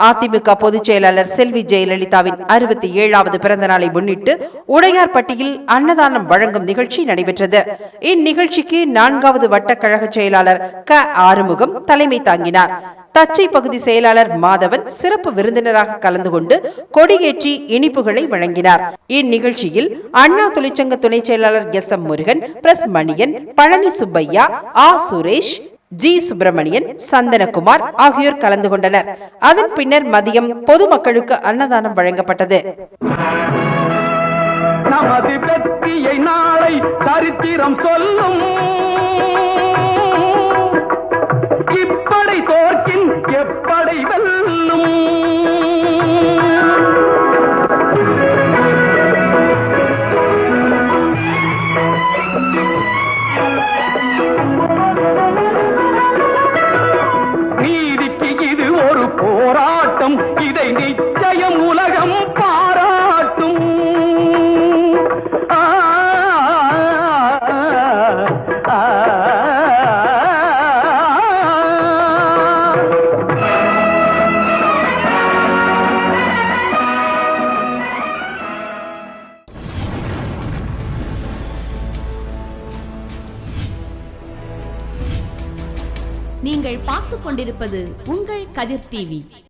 அதிமுக பொதுச் செயலாளர் செல்வி ஜெயலலிதாவின் அறுபத்தி ஏழாவது பிறந்த நாளை முன்னிட்டு உடையார்பட்டியில் அன்னதானம் வழங்கும் நிகழ்ச்சி நடைபெற்றது. இந்நிகழ்ச்சிக்கு நான்காவது வட்டக்கழக செயலாளர் க. ஆறுமுகம் தலைமை தாங்கினார். தச்சை பகுதி செயலாளர் மாதவன் சிறப்பு விருந்தினராக கலந்து கொண்டு கொடியேற்றி இனிப்புகளை வழங்கினார். இந்நிகழ்ச்சியில் அண்ணா தொழிற்சங்க துணை செயலாளர் எஸ் எம் முருகன் பிரஸ் மணியன் பழனி சுப்பையா ஆ. சுரேஷ் ஜி. சுப்பிரமணியன் சந்தனகுமார் ஆகியோர் கலந்து கொண்டனர். அதன் பின்னர் மதியம் பொதுமக்களுக்கு அன்னதானம் வழங்கப்பட்டது. நமது வெற்றியை நாளை சரித்திரம் சொல்லும். இப்படை தோற்கின் எப்படை வெல்லும். போராட்டம் இதை நிச்சயம் உலகம் பாராட்டும் ஆ, ஆ, நீங்கள் பார்த்துக் கொண்டிருப்பது உங்கள் கதிர் டிவி